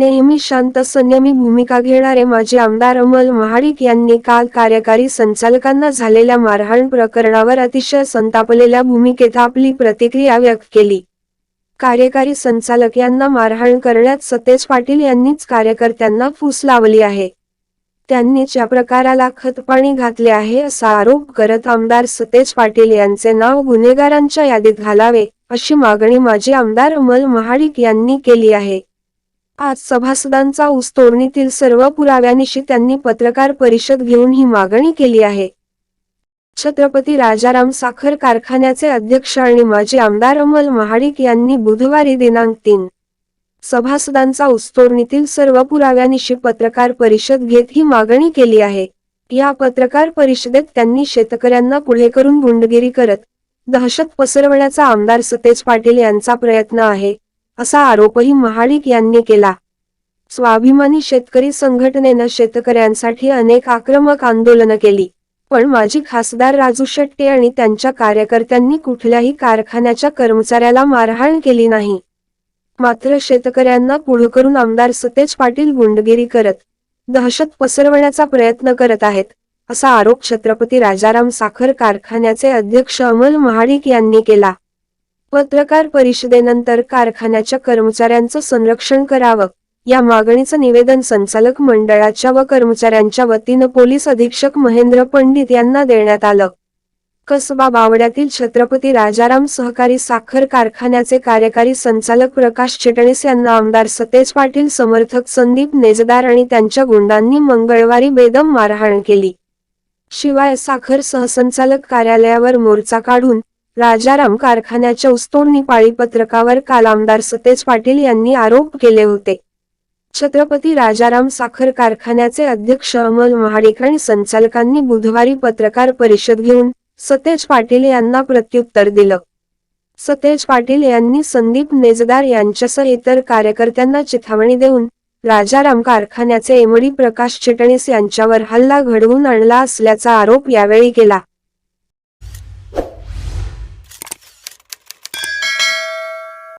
नेहमी शांत संयमी भूमिका घेणारे माजी आमदार अमल महाडिक यांनी काल कार्यकारी संचालकांना झालेल्या मारहाण प्रकरणावर अतिशय संतापलेल्या भूमिकेत आपली प्रतिक्रिया व्यक्त केली. कार्यकारी संचालक यांना मारहाण करण्यात सतेज पाटील यांनीच कार्यकर्त्यांना फूस लावली आहे. त्यांनीच या प्रकाराला खतपाणी घातले आहे असा आरोप करत आमदार सतेज पाटील यांचे नाव गुन्हेगारांच्या यादीत घालावे अशी मागणी माजी आमदार अमल महाडिक यांनी केली आहे. आज सभासदांचा ऊसतोडणीतील सर्व पुराव्यानिशी त्यांनी पत्रकार परिषद घेऊन ही मागणी केली आहे. छत्रपती राजाराम साखर कारखान्याचे अध्यक्ष आणि माजी आमदार अमल महाडिक यांनी बुधवारी दिनांक तीन सभासदांचा ऊसतोडणीतील सर्व पुराव्यानिशी पत्रकार परिषद घेत ही मागणी केली आहे. या पत्रकार परिषदेत त्यांनी शेतकऱ्यांना पुढे करून गुंडगिरी करत दहशत पसरवण्याचा आमदार सतेज पाटील यांचा प्रयत्न आहे. असा आरोपही महाडिक यांनी केला. स्वाभिमानी शेतकरी संघटनेनं शेतकऱ्यांसाठी अनेक आक्रमक आंदोलनं केली. पण माजी खासदार राजू शेट्टे आणि त्यांच्या कार्यकर्त्यांनी कुठल्याही कारखान्याच्या कर्मचाऱ्याला मारहाण केली नाही. मात्र शेतकऱ्यांना पुढे करून आमदार सतेज पाटील गुंडगिरी करत दहशत पसरवण्याचा प्रयत्न करत आहेत असा आरोप छत्रपती राजाराम साखर कारखान्याचे अध्यक्ष अमल महाडिक यांनी केला. पत्रकार परिषदेनंतर कारखान्याच्या कर्मचाऱ्यांचं संरक्षण करावं. या मागणीचं निवेदन संचालक मंडळाच्या व कर्मचाऱ्यांच्या वतीनं पोलीस अधीक्षक महेंद्र पंडित यांना देण्यात आलं. कसबा बावड्यातील छत्रपती राजाराम सहकारी साखर कारखान्याचे कार्यकारी संचालक प्रकाश चिटणीस यांना आमदार सतेज पाटील समर्थक संदीप नेजदार आणि त्यांच्या गुंडांनी मंगळवारी बेदम मारहाण केली. शिवाय साखर सहसंचालक कार्यालयावर मोर्चा काढून राजाराम कारखान्याच्या उस्तोडणी पाळीपत्रकावर काल आमदार सतेज पाटील यांनी आरोप केले होते. छत्रपती राजाराम साखर कारखान्याचे अध्यक्ष अमल महाडिक आणि संचालकांनी बुधवारी पत्रकार परिषद घेऊन सतेज पाटील यांना प्रत्युत्तर दिलं. सतेज पाटील यांनी संदीप नेजदार यांच्यासह इतर कार्यकर्त्यांना चिथावणी देऊन राजाराम कारखान्याचे एमडी प्रकाश चिटणीस यांच्यावर हल्ला घडवून आणला असल्याचा आरोप यावेळी केला.